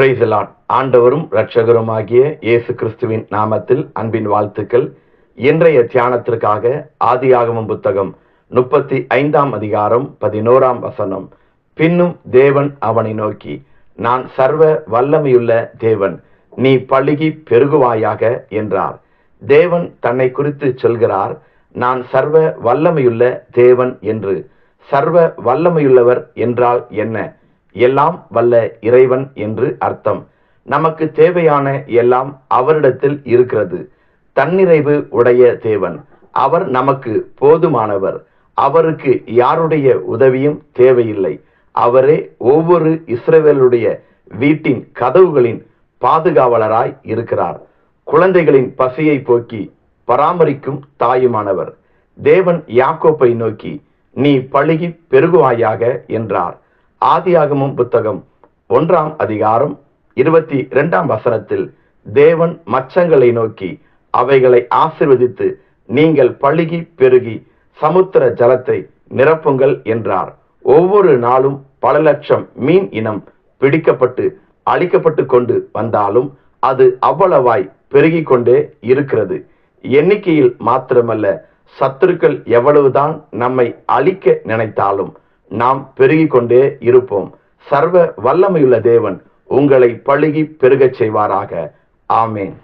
பிரைசலான் ஆண்டவரும் இரட்சகருமாகிய இயேசு கிறிஸ்துவின் நாமத்தில் அன்பின் வாழ்த்துக்கள். இன்றைய தியானத்திற்காக ஆதியாகமம் புத்தகம் முப்பத்தி ஐந்தாம் அதிகாரம் பதினோராம் வசனம். பின்னும் தேவன் அவனை நோக்கி நான் சர்வ வல்லமையுள்ள தேவன் நீ பழுகி பெருகுவாயாக என்றார். தேவன் தன்னை குறித்து சொல்கிறார் நான் சர்வ வல்லமையுள்ள தேவன் என்று. சர்வ வல்லமையுள்ளவர் என்றால் என்ன? எல்லாம் வல்ல இறைவன் என்று அர்த்தம். நமக்கு தேவையான எல்லாம் அவரிடத்தில் இருக்கிறது. தன்னிறைவு உடைய தேவன். அவர் நமக்கு போதுமானவர். அவருக்கு யாருடைய உதவியும் தேவையில்லை. அவரே ஒவ்வொரு இஸ்ரேவேலுடைய வீட்டின் கதவுகளின் பாதுகாவலராய் இருக்கிறார். குழந்தைகளின் பசியை போக்கி பராமரிக்கும் தாயுமானவர். தேவன் யாக்கோப்பை நோக்கி நீ பழுகி பெருகுவாயாக என்றார். ஆதியாகமும் புத்தகம் ஒன்றாம் அதிகாரம் இருபத்தி இரண்டாம் வசனத்தில் தேவன் மச்சங்களை நோக்கி அவைகளை ஆசிர்வதித்து நீங்கள் பழுகி பெருகி சமுத்திர ஜலத்தை நிரப்புங்கள் என்றார். ஒவ்வொரு நாளும் பல லட்சம் மீன் இனம் பிடிக்கப்பட்டு அழிக்கப்பட்டு கொண்டு வந்தாலும் அது அவ்வளவாய் பெருகிக் கொண்டே இருக்கிறது. எண்ணிக்கையில் மாத்திரமல்ல சத்துருக்கள் எவ்வளவுதான் நம்மை அழிக்க நினைத்தாலும் நாம் பெருகி கொண்டே இருப்போம். சர்வ வல்லமையுள்ள தேவன் உங்களை பழுகி பெருகச் செய்வாராக. ஆமேன்.